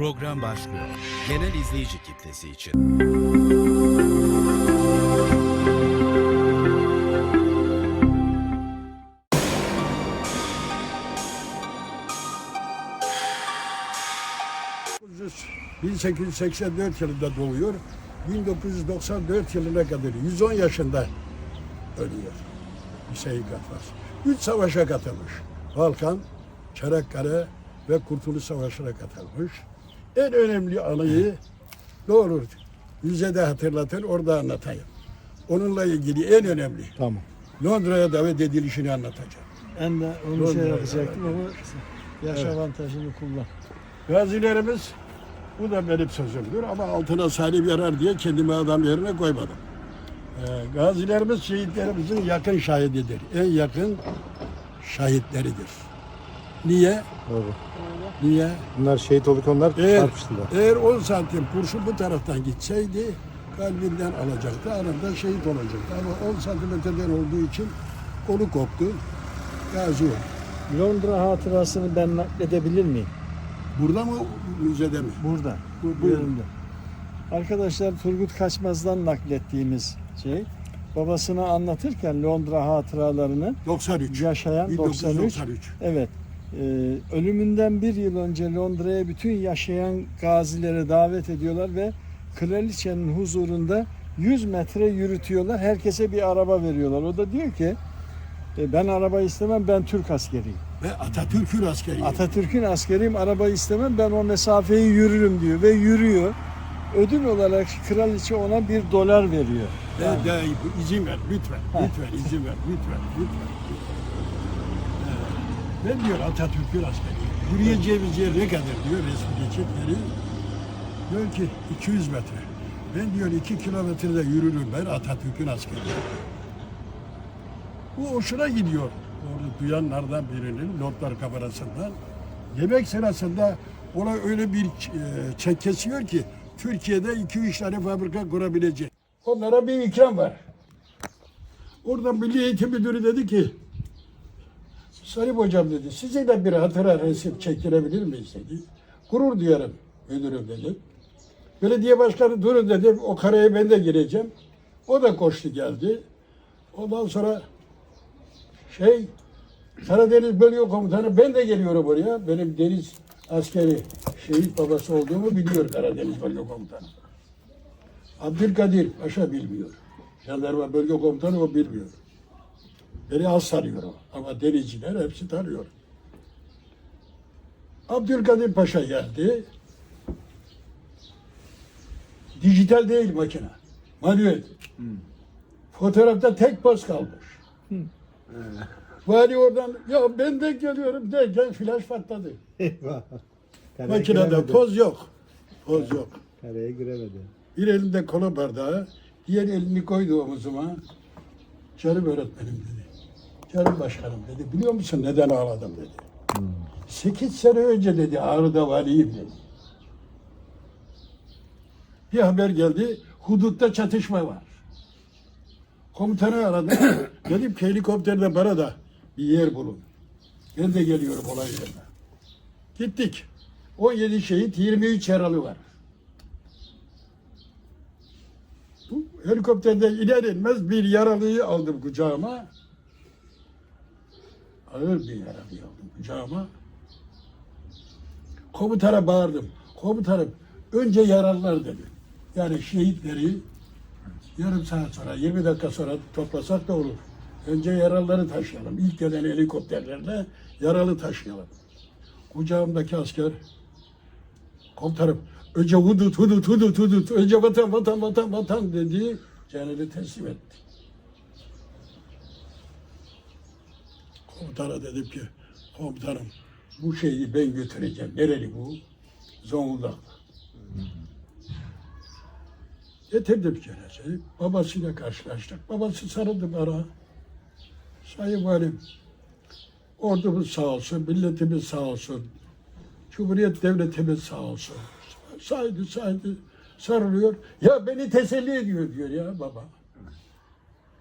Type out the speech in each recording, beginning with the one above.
Program başlıyor. Genel izleyici kitlesi için. Kudüs 1884 yılında doğuyor. 1994 yılına kadar 110 yaşında ölüyor. Hüseyin Gaffar. Üç savaşa katılmış. Balkan, Çanakkale ve Kurtuluş Savaşı'na katılmış. En önemli anıyı ne olur müzede hatırlatın orada anlatayım. Onunla ilgili en önemli Tamam. Londra'ya davet edilişini anlatacağım. Ben de onu şey doğru, yapacaktım ama yaş Evet. avantajını kullan. Gazilerimiz bu da benim sözümdür ama altına salip yarar diye kendimi adam yerine koymadım. Ee, gazilerimiz şehitlerimizin yakın şahididir. En yakın şahitleridir. Niye? Doğru. Niye? Bunlar şehit olduk onlar Eğer, çarpıştılar. eğer 10 santim kurşun bu taraftan gitseydi kalbinden alacaktı, anında şehit olacaktı. Ama 10 santimetreden olduğu için kolu koptu, gazi oldu. Londra hatırasını ben nakledebilir miyim? Burada mı, müzede mi? Burada. Bu- Bu yerinde. Arkadaşlar Turgut Kaçmaz'dan naklettiğimiz şey. Babasına anlatırken Londra hatıralarını 93. yaşayan 93. 1993. Evet. Ee, ölümünden bir yıl önce Londra'ya bütün yaşayan gazileri davet ediyorlar ve kraliçenin huzurunda 100 metre yürütüyorlar. Herkese bir araba veriyorlar. O da diyor ki "E, ben araba istemem ben Türk askeriyim. Ve Atatürk'ün askeri. Atatürk'ün askeriyim araba istemem ben o mesafeyi yürürüm diyor ve yürüyor. Ödül olarak kraliçe ona bir dolar veriyor. Ve de, izin ver lütfen, lütfen izin ver, lütfen, lütfen. Ee, Ben diyor Atatürk'ün askeri. Yürüyeceğimiz yer ne kadar diyor resmi geçitleri. Diyor ki 200 metre. Ben diyor 2 kilometrede yürürüm ben Atatürk'ün askeri. Bu hoşuna gidiyor. Orada duyanlardan birinin notlar kamerasından. Yemek sırasında ona öyle bir e, çek kesiyor ki Türkiye'de 2-3 tane fabrika kurabilecek. Onlara bir ikram var. Orada Milli Eğitim Müdürü dedi ki Sarip hocam dedi sizinle bir hatıra resim çektirebilir miyiz dedi. Gurur duyarım müdürüm dedi. Belediye başkanı durun dedi o kareye ben de gireceğim. O da koştu geldi. Ondan sonra şey Karadeniz Bölge Komutanı ben de geliyorum oraya. Benim deniz askeri şehit babası olduğumu biliyor Karadeniz Bölge Komutanı. Abdülkadir Paşa bilmiyor. Jandarma Bölge Komutanı o bilmiyor. Beni az tanıyor o. Ama denizciler hepsi tanıyor. Abdülkadir Paşa geldi. Dijital değil makine. Manuel. Fotoğrafta tek poz kalmış. Vali oradan ya ben de geliyorum derken flash patladı. Eyvah. Makinede poz yok. Poz yok. Kareye giremedi. Bir elinde kola bardağı, diğer elini koydu omuzuma. Canım öğretmenim dedi. Canım başkanım dedi. Biliyor musun neden ağladım dedi. Sekiz sene önce dedi Ağrı'da valiyim dedi. Bir haber geldi. Hudutta çatışma var. Komutanı aradım. Dedim ki helikopterde bana da bir yer bulun. Ben de geliyorum olay yerine. Gittik. 17 şehit, 23 yaralı var. Bu helikopterde iner inmez bir yaralıyı aldım kucağıma. Ağır bir yaralıyı aldım kucağıma. Komutana bağırdım. Komutanım önce yaralılar dedim. Yani şehitleri yarım saat sonra, 20 dakika sonra toplasak da olur. Önce yaralıları taşıyalım. İlk gelen helikopterlerle yaralı taşıyalım. Kucağımdaki asker Komutanım önce hudut hudut hudut hudut önce vatan vatan vatan vatan dedi. Canını teslim etti. Komutana dedim ki komutanım bu şeyi ben götüreceğim. Nereli bu? Zonguldak. Getirdim cenazeyi. Babasıyla karşılaştık. Babası sarıldı bana. Sayın Valim, ordumuz sağ olsun, milletimiz sağ olsun. Cumhuriyet devletimiz sağ olsun. Saydı saydı sarılıyor. Ya beni teselli ediyor diyor ya baba.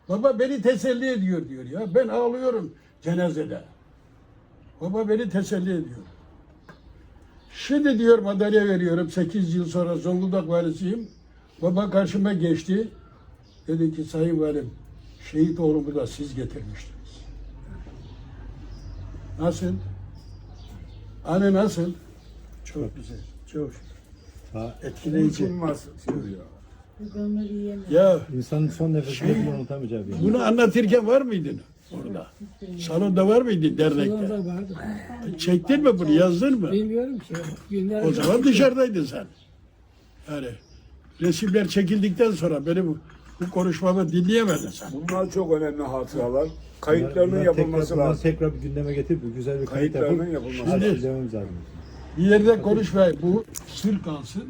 Baba beni teselli ediyor diyor ya. Ben ağlıyorum cenazede. Baba beni teselli ediyor. Şimdi diyor madalya veriyorum. 8 yıl sonra Zonguldak valisiyim. Baba karşıma geçti. Dedi ki sayın valim şehit oğlumu da siz getirmiştiniz. Nasıl? Anne nasıl? Çok güzel. Çok etkileyici. Unutulmaz şey ya. Ya İnsanın son nefesini bile unutamayacağı bir bunu anlatırken var mıydın orada? Salonda var mıydın dernekte? Salonda vardı. Çektin mi bunu yazdın mı? Bilmiyorum ki. Günler O zaman dışarıdaydın sen. Yani resimler çekildikten sonra benim bu, konuşmamı dinleyemedin sen. Bunlar çok önemli hatıralar. Kayıtlarının Bunlar yapılması tekrar, lazım. tekrar bir gündeme getirip bir güzel bir kayıt Kayıtlarının yapıp yapılması lazım. izlememiz lazım. Bir yerde konuşmayın. Bu sır kalsın.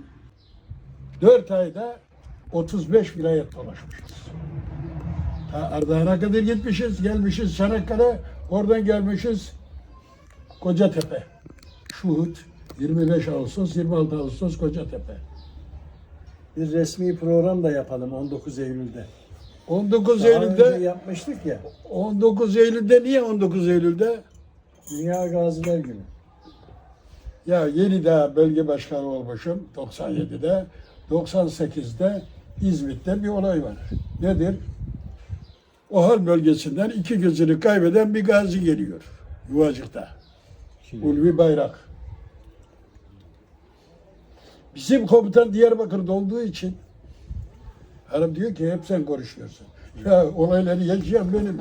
Dört ayda 35 vilayet dolaşmışız. Ardahan'a kadar gitmişiz, gelmişiz Çanakkale, oradan gelmişiz Kocatepe. Şuhut, 25 Ağustos, 26 Ağustos Kocatepe. Bir resmi program da yapalım 19 Eylül'de. 19 Daha Eylül'de, yapmıştık ya. 19 Eylül'de niye 19 Eylül'de? Dünya Gaziler Günü. Ya yeni daha bölge başkanı olmuşum 97'de. 98'de İzmit'te bir olay var. Nedir? Ohal bölgesinden iki gözünü kaybeden bir gazi geliyor. Yuvacık'ta. Şimdi Ulvi Bayrak. Bizim komutan Diyarbakır'da olduğu için hanım diyor ki hep sen konuşuyorsun. Ya olayları yaşayan benim.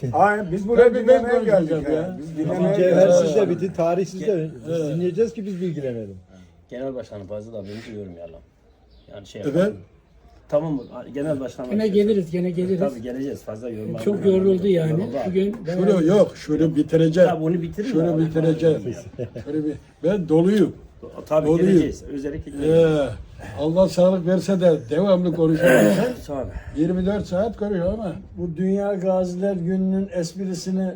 diyor. Aynen biz buraya Tabii ben dinlemeye geldik ya. ya. Biz dinlemeye cevhersiz geldik. de bitti, tarihsiz de biz dinleyeceğiz ki biz bilgilenelim. Genel başkanı fazla da beni duyuyorum yalan. Yani şey Evet. Tamam mı? Genel başkan. Gene geliriz, gene geliriz. Tabii geleceğiz fazla yorum. Çok yoruldu yani. Bugün Şunu yok, şunu bitireceğim. Tabii onu bitirin. Şunu bitireceğim. Şöyle bir, ben doluyum. Tabii Doluyum. geleceğiz. Özellikle geleceğiz. Ee, Allah sağlık verse de devamlı Sonra. 24 saat konuşuyor ama Bu Dünya Gaziler Günü'nün esprisini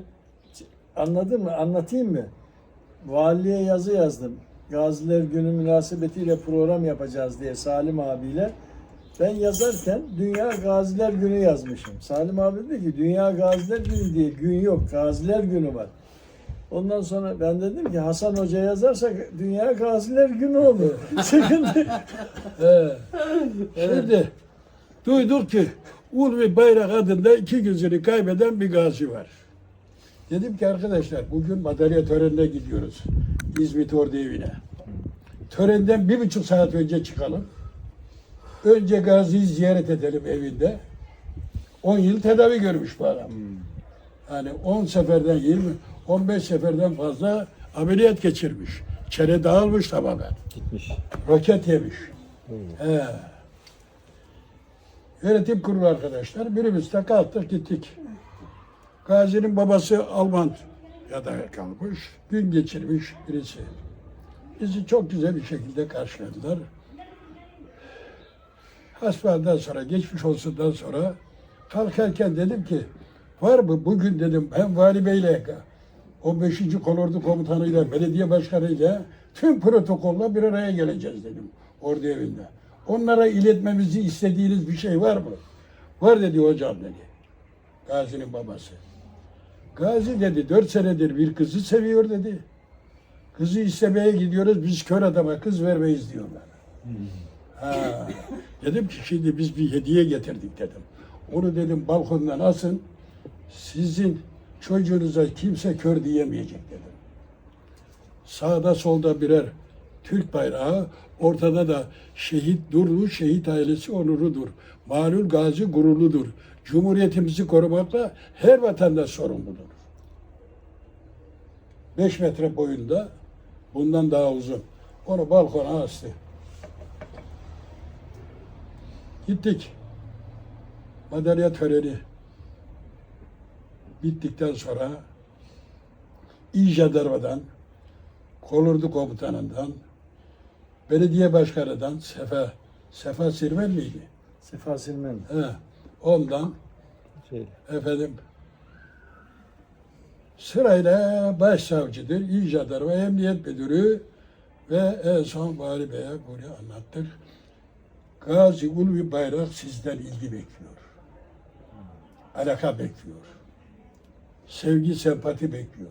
anladın mı? Anlatayım mı? Valiye yazı yazdım. Gaziler Günü münasebetiyle program yapacağız diye Salim abiyle. Ben yazarken Dünya Gaziler Günü yazmışım. Salim abi dedi ki Dünya Gaziler Günü diye gün yok. Gaziler Günü var. Ondan sonra ben dedim ki Hasan Hoca yazarsak Dünya Gaziler Günü olur. Sıkıntı. Ee, şimdi duyduk ki Ulvi Bayrak adında iki gözünü kaybeden bir gazi var. Dedim ki arkadaşlar bugün madalya törenine gidiyoruz. İzmit Ordu evine. Törenden bir buçuk saat önce çıkalım. Önce gaziyi ziyaret edelim evinde. 10 yıl tedavi görmüş bu adam. Yani 10 seferden 20, 15 seferden fazla ameliyat geçirmiş. Çene dağılmış tamamen. Gitmiş. Roket yemiş. He. Yönetim kurulu arkadaşlar. Minibüste kalktık gittik. Gazi'nin babası Alman ya da kalmış. Gün geçirmiş birisi. Bizi çok güzel bir şekilde karşıladılar. Hasbihalinden sonra, geçmiş olsundan sonra kalkarken dedim ki var mı bugün dedim ben Vali Bey'le 15. Kolordu Komutanı'yla, belediye başkanıyla tüm protokolla bir araya geleceğiz dedim ordu evinde. Onlara iletmemizi istediğiniz bir şey var mı? Var dedi hocam dedi. Gazi'nin babası. Gazi dedi dört senedir bir kızı seviyor dedi. Kızı istemeye gidiyoruz biz kör adama kız vermeyiz diyorlar. Dedim ki şimdi biz bir hediye getirdik dedim. Onu dedim balkondan asın. Sizin çocuğunuza kimse kör diyemeyecek dedim. Sağda solda birer Türk bayrağı, ortada da şehit durru, şehit ailesi onurudur. Malul gazi gururludur. Cumhuriyetimizi korumakla her vatandaş sorumludur. 5 metre boyunda, bundan daha uzun. Onu balkona astı. Gittik. Madalya töreni bittikten sonra İl Jandarmadan, Kolordu Komutanından, Belediye Başkanı'dan Sefa, Sefa Sirmen miydi? Sefa Silmen. He, ondan Şey, efendim sırayla başsavcıdır, İl Jandarma, Emniyet Müdürü ve en son Vali Bey'e bunu anlattık. Gazi Ulvi Bayrak sizden ilgi bekliyor. Alaka bekliyor. Sevgi, sempati bekliyor.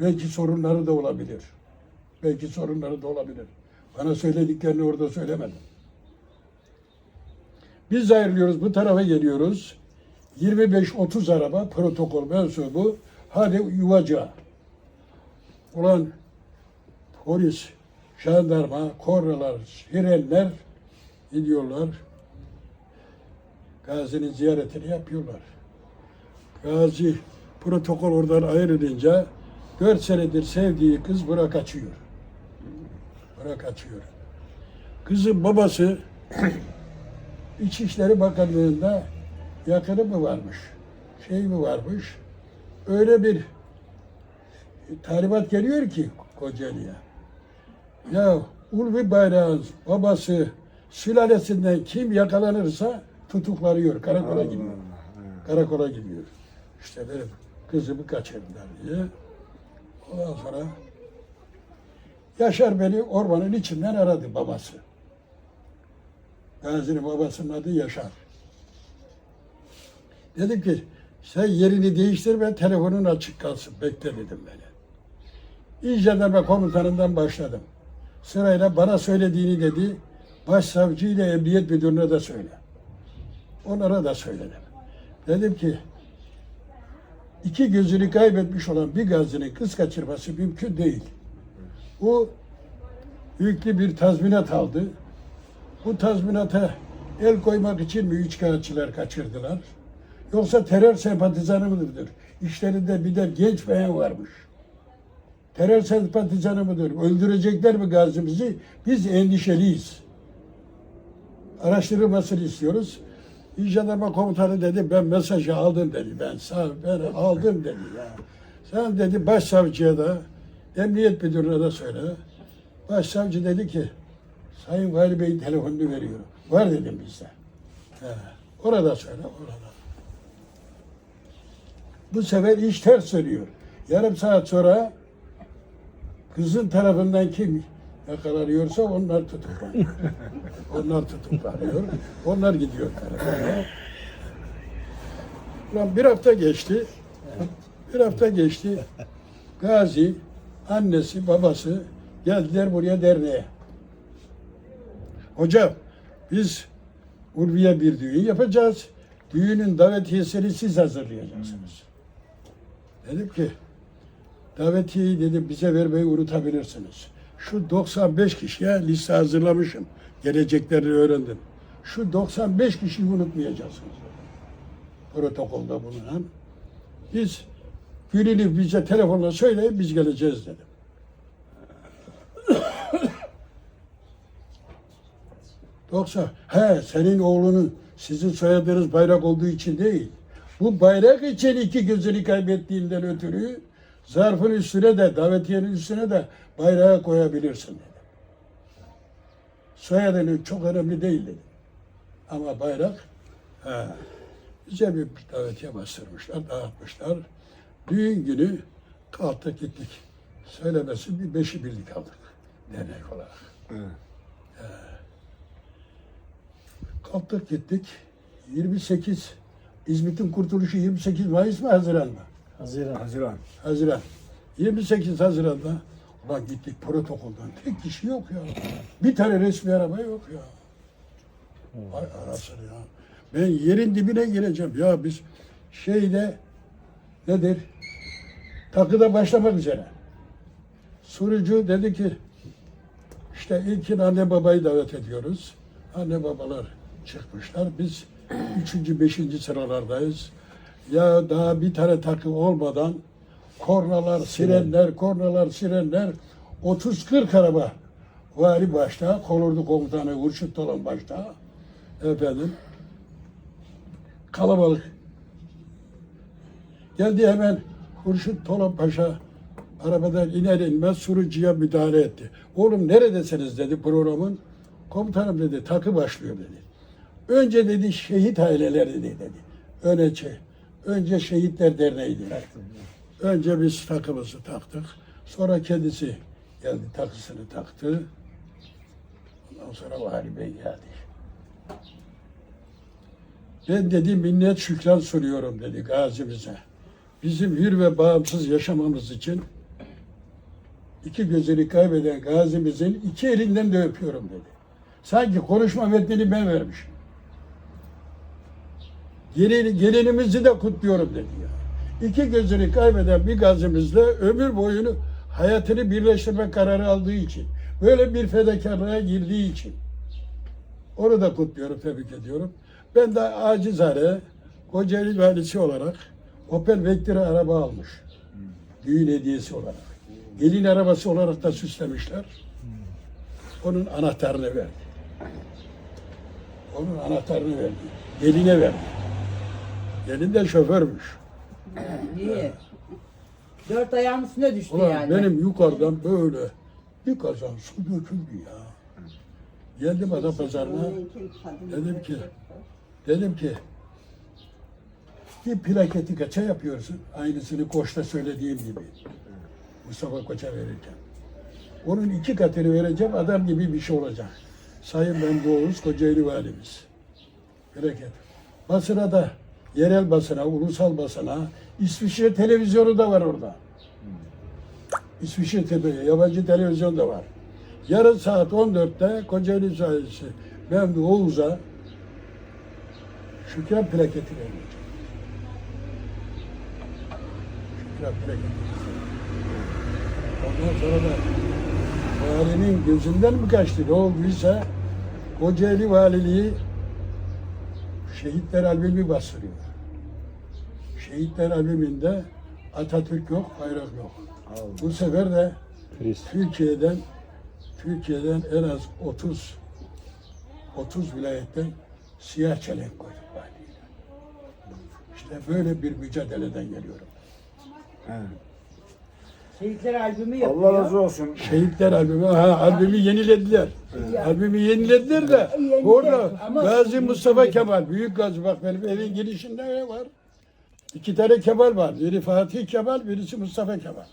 Belki sorunları da olabilir. Belki sorunları da olabilir. Bana söylediklerini orada söylemedim. Biz ayrılıyoruz, bu tarafa geliyoruz. 25-30 araba protokol mensubu. Hadi yuvacığa. Ulan polis, jandarma, kornalar, sirenler gidiyorlar. Gazi'nin ziyaretini yapıyorlar. Gazi protokol oradan ayrılınca 4 senedir sevdiği kız bırak açıyor. Bırak açıyor. Kızın babası İçişleri Bakanlığı'nda yakını mı varmış? Şey mi varmış? Öyle bir talimat geliyor ki Kocaeli'ye. Ya Ulvi Bayrağ'ın babası sülalesinden kim yakalanırsa tutuklanıyor, karakola gidiyor. Karakola gidiyor. İşte benim kızımı kaçırdılar diye. Ondan sonra Yaşar beni ormanın içinden aradı babası. Gazi'nin babasının adı Yaşar. Dedim ki sen yerini değiştirme telefonun açık kalsın bekle dedim beni. İl Jandarma Komutanı'ndan başladım. Sırayla bana söylediğini dedi. Başsavcı ile Emniyet Müdürü'ne de söyle. Onlara da söyledim. Dedim ki iki gözünü kaybetmiş olan bir gazinin kız kaçırması mümkün değil. Bu yüklü bir tazminat aldı. Bu tazminata el koymak için mi üçkağıtçılar kaçırdılar? Yoksa terör sempatizanı mıdır? İşlerinde bir de genç bayan varmış. Terör sempatizanı mıdır? Öldürecekler mi gazimizi? Biz endişeliyiz. Araştırılmasını istiyoruz. İl Jandarma Komutanı dedi ben mesajı aldım dedi. Ben sağ ben aldım dedi ya. Sen dedi başsavcıya da emniyet müdürüne de söyle. Başsavcı dedi ki Sayın Vali Bey'in telefonunu veriyorum. Var dedim bizde. Orada söyle, orada. Bu sefer iş ters dönüyor. Yarım saat sonra kızın tarafından kim yakalanıyorsa onlar tutuklanıyor. onlar tutuklanıyor. Onlar gidiyor karakola. Ulan bir hafta geçti. Bir hafta geçti. Gazi, annesi, babası geldiler buraya derneğe. Hocam biz Ulviye bir düğün yapacağız. Düğünün davetiyesini siz hazırlayacaksınız. Dedim ki davetiyeyi dedim bize vermeyi unutabilirsiniz. Şu 95 kişiye liste hazırlamışım. Geleceklerini öğrendim. Şu 95 kişiyi unutmayacaksınız. Protokolda bulunan. Biz gününü bize telefonla söyleyin biz geleceğiz dedim. Yoksa he senin oğlunun sizin soyadınız bayrak olduğu için değil. Bu bayrak için iki gözünü kaybettiğinden ötürü zarfın üstüne de davetiyenin üstüne de bayrağı koyabilirsin dedi. Soyadının çok önemli değil dedi. Ama bayrak he, bize bir davetiye bastırmışlar, dağıtmışlar. Düğün günü kalktık gittik. Söylemesi bir beşi birlik aldık dernek olarak. Kalktık gittik. 28 İzmit'in kurtuluşu 28 Mayıs mı Haziran mı? Haziran. Haziran. Haziran. 28 Haziran'da ulan gittik protokoldan. Tek kişi yok ya. Bir tane resmi araba yok ya. Ay arasın ya. Ben yerin dibine gireceğim. Ya biz şeyde nedir? Takıda başlamak üzere. Sunucu dedi ki işte ilkin anne babayı davet ediyoruz. Anne babalar çıkmışlar. Biz üçüncü, beşinci sıralardayız. Ya daha bir tane takım olmadan kornalar, sirenler, kornalar, sirenler 30-40 araba vali başta, kolordu komutanı Hurşit Dolan başta. Efendim kalabalık. Geldi hemen Hurşit Tolan Paşa arabadan iner inmez sunucuya müdahale etti. Oğlum neredesiniz dedi programın. Komutanım dedi takı başlıyor dedi. Önce dedi şehit aileleri dedi. dedi. Öne Önce Şehitler Derneği dedi. Önce biz takımızı taktık. Sonra kendisi geldi takısını taktı. Ondan sonra Vali Bey geldi. Ben dedi minnet şükran sunuyorum dedi gazimize. Bizim hür ve bağımsız yaşamamız için iki gözünü kaybeden gazimizin iki elinden de öpüyorum dedi. Sanki konuşma metnini ben vermişim. Gelin, gelinimizi de kutluyorum dedi ya. İki gözünü kaybeden bir gazimizle ömür boyunu hayatını birleştirme kararı aldığı için, böyle bir fedakarlığa girdiği için onu da kutluyorum, tebrik ediyorum. Ben de acizane Kocaeli valisi olarak Opel Vectra araba almış. Düğün hediyesi olarak. Gelin arabası olarak da süslemişler. Onun anahtarını verdi. Onun anahtarını verdi. Geline verdi. Gelin de şoförmüş. İyi. Dört ayağın üstüne düştü Ulan yani. benim yukarıdan böyle bir kazan su döküldü ya. Geldim ada pazarına. Dedim ki, dedim ki bir plaketi kaça yapıyorsun? Aynısını Koç'ta söylediğim gibi. Mustafa Koç'a verirken. Onun iki katını vereceğim, adam gibi bir şey olacak. Sayın Ben Doğuz, Kocaeli Valimiz. Plaket. Basına da, yerel basına, ulusal basına, İsviçre televizyonu da var orada. İsviçre TV, yabancı televizyon da var. Yarın saat 14'te Kocaeli Valisi Memduh Oğuz'a Şükran plaketi verilecek. Şükran plaketi. Ondan sonra da valinin gözünden mi kaçtı ne olduysa Kocaeli Valiliği Şehitler albümü bastırıyor. Şehitler albümünde Atatürk yok, bayrak yok. Bu sefer de Kriz. Türkiye'den Türkiye'den en az 30 30 vilayetten siyah çelenk koyduk valiyle. İşte böyle bir mücadeleden geliyorum. Şehitler albümü yapıyor. Allah razı olsun. Şehitler albümü, ha, albümü yenilediler. Albümü yenilediler de orada Ama- Gazi Mustafa Kemal, Büyük Gazi bak benim evin girişinde ne var? İki tane Kemal var. Biri Fatih Kemal, birisi Mustafa Kemal.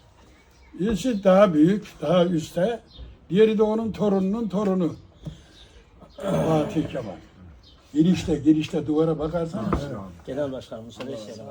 Birisi daha büyük, daha üstte. Diğeri de onun torununun torunu. Fatih Kemal. Girişte, girişte duvara bakarsanız Genel Başkanım müsaade isteyelim.